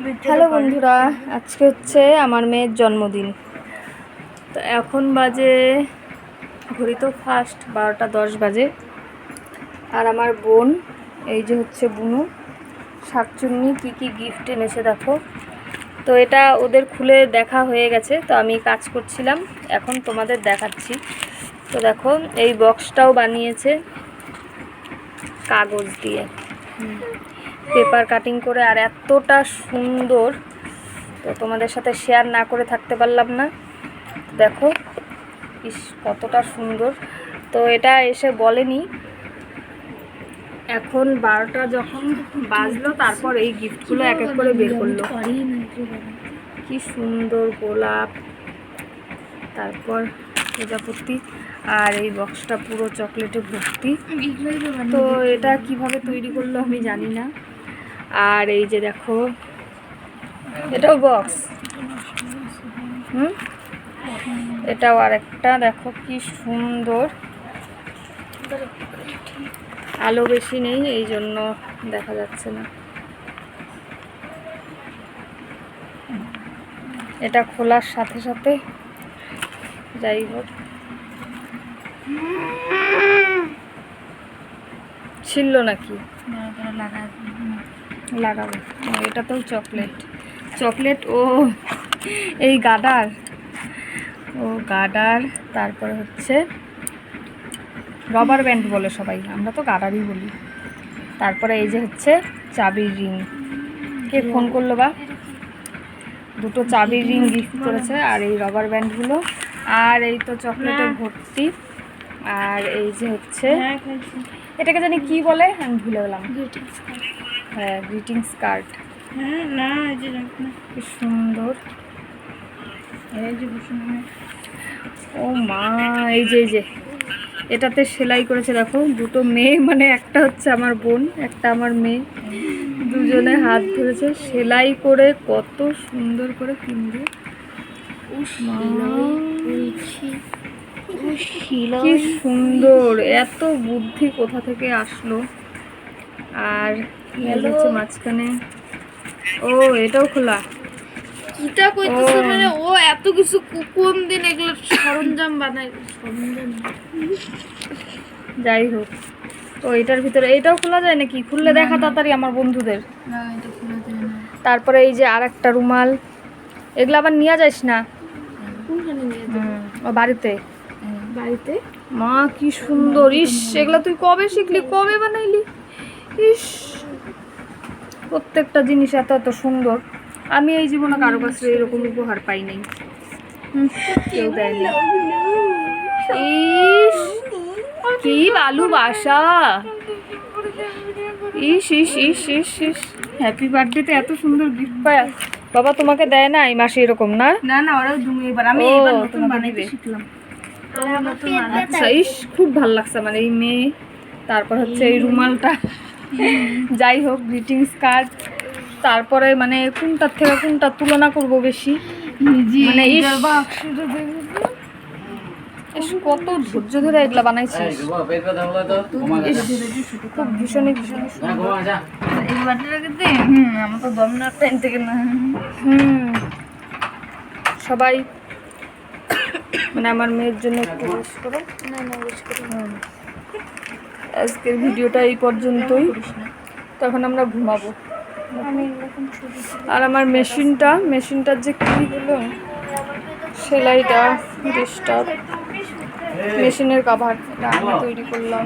Hello বন্ধুরা, আজকে হচ্ছে আমার মেয়ের জন্মদিন। তো এখন বাজে, ঘড়ি তো ফার্স্ট বারোটা দশ বাজে। আর আমার বোন, এই যে হচ্ছে বুনু, শাকচুন্নি কী কী গিফট এনেছে দেখো। তো এটা ওদের খুলে দেখা হয়ে গেছে, তো আমি কাজ করছিলাম, এখন তোমাদের দেখাচ্ছি। তো দেখো, এই বক্সটাও বানিয়েছে কাগজ দিয়ে। পেপার কাটিং করে আর এতটা সুন্দর। তো তোমাদের সাথে শেয়ার না করে থাকতে পারলাম না। দেখো, ইস, কতটা সুন্দর। তো এটা এসে বলেনি। এখন বারোটা যখন বাজলো, তারপর এই গিফটগুলো এক এক করে বের করল। কি সুন্দর গোলাপ। তারপর প্রজাপতি আর এই বক্সটা পুরো চকলেটে ভর্তি। তো এটা কীভাবে তৈরি করল আমি জানি না। আর এই যে দেখো, এটাও বক্স এটাও আরেকটা, দেখো কি সুন্দর। আলো বেশি নেই, এই জন্য দেখা যাচ্ছে না। এটা খোলার সাথে সাথে যাই হোক। ছিল নাকি? লাগাবো। ও, এটা তো চকলেট। চকলেট ও এই গাডার। ও গাডার তারপরে হচ্ছে রবার ব্যান্ড বলে সবাই আমরা তো গাডারই বলি। তারপরে এই যে হচ্ছে চাবির রিং কে ফোন করল বা? দুটো চাবির রিং গিফট করেছে আর এই রবার ব্যান্ডগুলো আর এই তো চকলেটের ভর্তি। আর এই যে হচ্ছে এটাকে জানি কি বলে? আমি ভুলে গেলাম। হ্যাঁ গ্রিটিংস কার্ড হ্যাঁ না কি সুন্দর। ও মা এই যে এই যে। এটাতে সেলাই করেছে দেখো। দুটো মেয়ে মানে একটা হচ্ছে আমার বোন একটা আমার মেয়ে। দুজনে হাত ধরেছে। সেলাই করে কত সুন্দর করে কিনবে মা, কি সুন্দর এত বুদ্ধি কোথা থেকে আসলো? আর এই হচ্ছে মাঝখানে। ও এটাও খোলা। কিটা কইতেছে মানে ও এত কিছু কোন দিন এগুলো সরঞ্জাম বানায়? সরঞ্জাম? যাই হোক। তো এটার ভিতরে এটাও খোলা যায় নাকি? খুললে দেখা তাড়াতাড়ি আমার বন্ধুদের। না এটা খোলা যায় না। তারপরে এই যে আর একটা রুমাল। এগুলো আবার নিয়ে যাস না? ও বাড়িতে। বাড়িতে? মা কি সুন্দর। ইস এগুলো তুই কবে শিখলি? কবে বানাইলি? ইস। প্রত্যেকটা জিনিস এত এত সুন্দর। আমি এই জীবনে কারও কাছে এরকম উপহার পাই নাই। কেউ দেয়নি ইস কি ভালোবাসা ইস ইস ইস ইস ইস। হ্যাপি বার্থডেতে এত সুন্দর গিফট পায়। বাবা তোমাকে দেয় না এই মাসে এরকম না? না না তুমি এবার। আমি এবার নতুন বানাইতে শিখলাম। আচ্ছা ইস খুব ভালো লাগছে মানে এই মেয়ে। তারপর হচ্ছে এই রুমালটা। যাই হোক গ্রিটিংস কার্ড তারপরে মানে কোনটার থেকে কোনটা তুলনা করব বেশি? মানে কত ধৈর্য ধরে এগুলা বানাইছিস। ইস, খুব ভীষণই আমার থেকে হুম। সবাই মানে আমার মেয়ের জন্য একটু wish করো। না না করি। আজকের ভিডিওটা এই পর্যন্তই। তখন আমরা ঘুমাবো। আর আমার মেশিনটা, মেশিনটার যে কী হলো সেলাইটা ডিস্টার্ব মেশিনের কাভার এটা আমি তৈরি করলাম।